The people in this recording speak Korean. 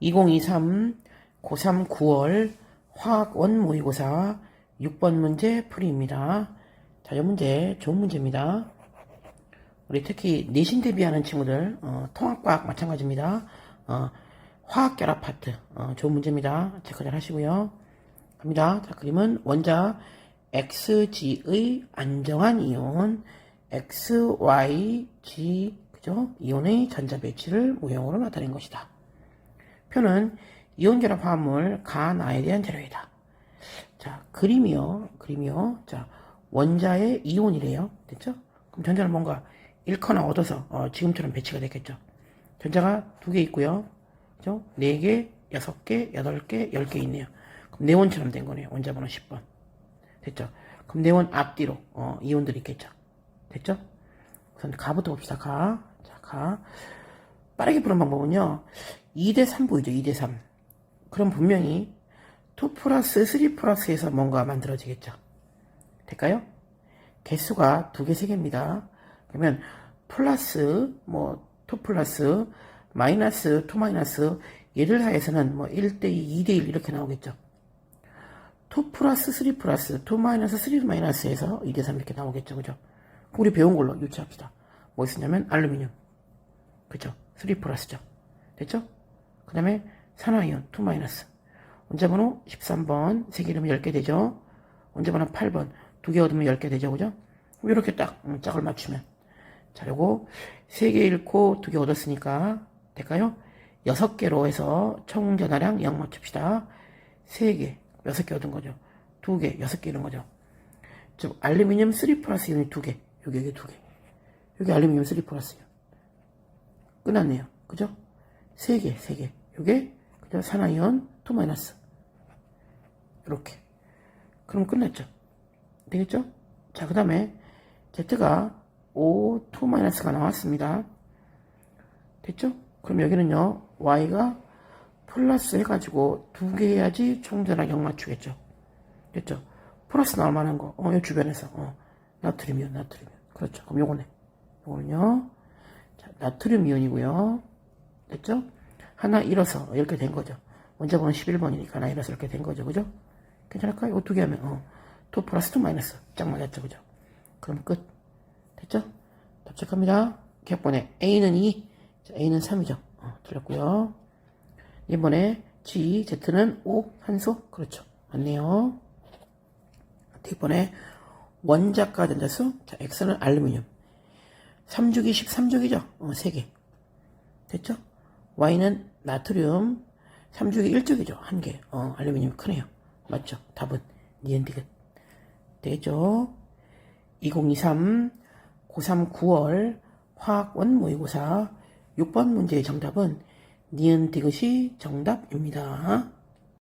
2023 고3 9월 화학원 모의고사 6번 문제 풀이입니다. 자, 이 문제 좋은 문제입니다. 우리 특히 내신 대비하는 친구들 어, 통합과학 마찬가지입니다. 어, 화학 결합 파트 어, 좋은 문제입니다. 체크 잘 하시고요. 갑니다. 자, 그림은 원자 XG의 안정한 이온 XYG 그죠? 이온의 전자 배치를 모형으로 나타낸 것이다. 표는 이온 결합 화합물 가나에 대한 자료이다. 자, 그림이요. 그림이요. 자, 원자의 이온이래요. 됐죠? 그럼 전자는 뭔가 잃거나 얻어서 어, 지금처럼 배치가 됐겠죠. 전자가 두 개 있고요. 그죠? 네 개, 여섯 개, 여덟 개, 열 개 있네요. 그럼 네온처럼 된 거네요. 원자 번호 10번. 됐죠? 그럼 네온 앞뒤로 어, 이온들이 있겠죠. 됐죠? 우선 가부터 봅시다. 가. 자, 가. 빠르게 푸는 방법은요. 2대 3 보이죠? 2대 3. 그럼 분명히 2 플러스 3 플러스에서 뭔가 만들어지겠죠. 될까요? 개수가 두 개, 세 개입니다. 그러면 플러스 뭐2 플러스 마이너스 2 마이너스 얘들 사이에서는 뭐 1대 2, 2대 1 이렇게 나오겠죠. 2 플러스 3 플러스 2 마이너스 3 마이너스에서 2대 3 이렇게 나오겠죠. 그죠? 우리 배운 걸로 유추합시다. 뭐 있었냐면 알루미늄. 그죠? 3 플러스죠. 됐죠? 그 다음에 산화이온 2 마이너스. 원자번호 13번. 세개 이름이 10개 되죠? 원자번호 8번. 두개 얻으면 10개 되죠? 그죠? 이렇게 딱 음, 짝을 맞추면. 자, 요거 세개 잃고 두개 얻었으니까 될까요? 여섯 개로 해서 총 전화량 0 맞춥시다. 세 개, 여섯 개 얻은 거죠. 두 개, 여섯 개 이런 거죠. 즉 알루미늄 3 플러스 이온이 두 개. 여기 여기 두 개. 여기 알루미늄 3 플러스 이온. 끝났네요. 그죠? 세 개, 세 개. 요게 그죠? 산화이온 2 마이너스. 이렇게. 그럼 끝났죠. 되겠죠? 자, 그 다음에 Z가 O 2 마이너스가 나왔습니다. 됐죠? 그럼 여기는요, Y가 플러스 해가지고 두 개 해야지 총전화 0 맞추겠죠. 됐죠? 플러스 나올 만한 거, 어, 이 주변에서, 어, 나트륨 이온, 나트륨 이온. 그렇죠. 그럼 요거네. 요거는요, 자, 나트륨 이온이고요. 됐죠? 하나 잃어서 이렇게 된 거죠. 원자번호 11번이니까 하나 잃어서 이렇게 된 거죠. 그죠? 괜찮을까요? 이거 두 개 하면, 어, 2 플러스 2 마이너스. 짝 맞았죠. 그죠? 그럼 끝. 됐죠? 답 체크합니다. 객번에 A는 2, 자, A는 3이죠. 어, 틀렸고요. 이번에 G, Z는 O, 한소. 그렇죠. 맞네요. 뒷번에 원자가 전자수. 자, X는 알루미늄. 3주기 13주기죠. 어, 3개. 됐죠? Y는 나트륨. 3주기 1주기죠. 1개. 어, 알루미늄 크네요. 맞죠? 답은 니은디귿. 되겠죠? 2023 고3 9월 화학원 모의고사 6번 문제의 정답은 니은 디귿이 정답입니다.